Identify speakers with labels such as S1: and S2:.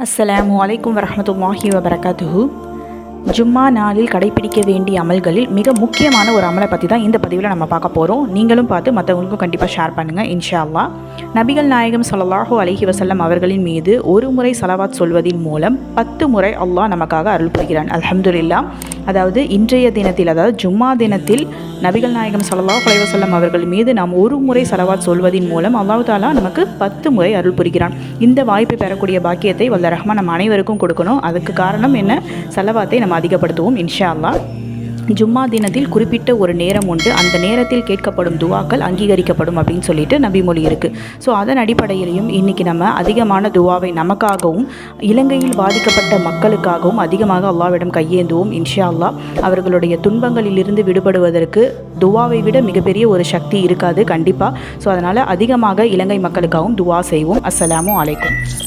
S1: அஸ்ஸலாமு அலைக்கும் வரஹ்மத்துல்லாஹி வபரகாத்துஹு. ஜும்மா நாளில் கடைபிடிக்க வேண்டிய அமல்களில் மிக முக்கியமான ஒரு அமலை பற்றி தான் இந்த பதிவில் நம்ம பார்க்க போகிறோம் நீங்களும் பார்த்து மற்றவங்களுக்கும் கண்டிப்பாக ஷேர் பண்ணுங்கள் இன்ஷா அல்லாஹ் நபிகள் நாயகம் ஸல்லல்லாஹு அலஹி வசல்லம் அவர்களின் மீது ஒரு முறை சலவாத் சொல்வதின் மூலம் பத்து முறை அல்லாஹ் நமக்காக அருள் புரிகிறான் அலமதுல்லா அதாவது இன்றைய தினத்தில் அதாவது ஜும்மா தினத்தில் நபிகள் நாயகம் சல்லா அலைஹி அவர்கள் மீது நாம் ஒரு முறை சலவாத் சொல்வதின் மூலம் அல்லாஹ் தாலா நமக்கு பத்து முறை அருள் புரிகிறான். இந்த வாய்ப்பை பெறக்கூடிய பாக்கியத்தை வல்ல ரஹ்மான் நம்ம அனைவருக்கும் கொடுக்கணும். அதுக்கு காரணம் என்ன? சலவாத்தை நம்ம அதிகப்படுத்துவோம் இன்ஷா அல்லாஹ். ஜும்மா தினத்தில் குறிப்பிட்ட ஒரு நேரம் உண்டு. அந்த நேரத்தில் கேட்கப்படும் துவாக்கள் அங்கீகரிக்கப்படும் அப்படின்னு சொல்லிட்டு நபிமொழி இருக்குது ஸோ அதன் அடிப்படையிலையும் இன்றைக்கி நம்ம அதிகமான துவாவை நமக்காகவும் இலங்கையில் பாதிக்கப்பட்ட மக்களுக்காகவும் அதிகமாக அல்லாவிடம் கையேந்துவோம் இன்ஷா அல்லாஹ் அவர்களுடைய துன்பங்களிலிருந்து விடுபடுவதற்கு துவாவை விட மிகப்பெரிய ஒரு சக்தி இருக்காது கண்டிப்பாக ஸோ அதனால் அதிகமாக இலங்கை மக்களுக்காகவும் துவா செய்வோம். அஸ்ஸலாமு அலைக்கும்.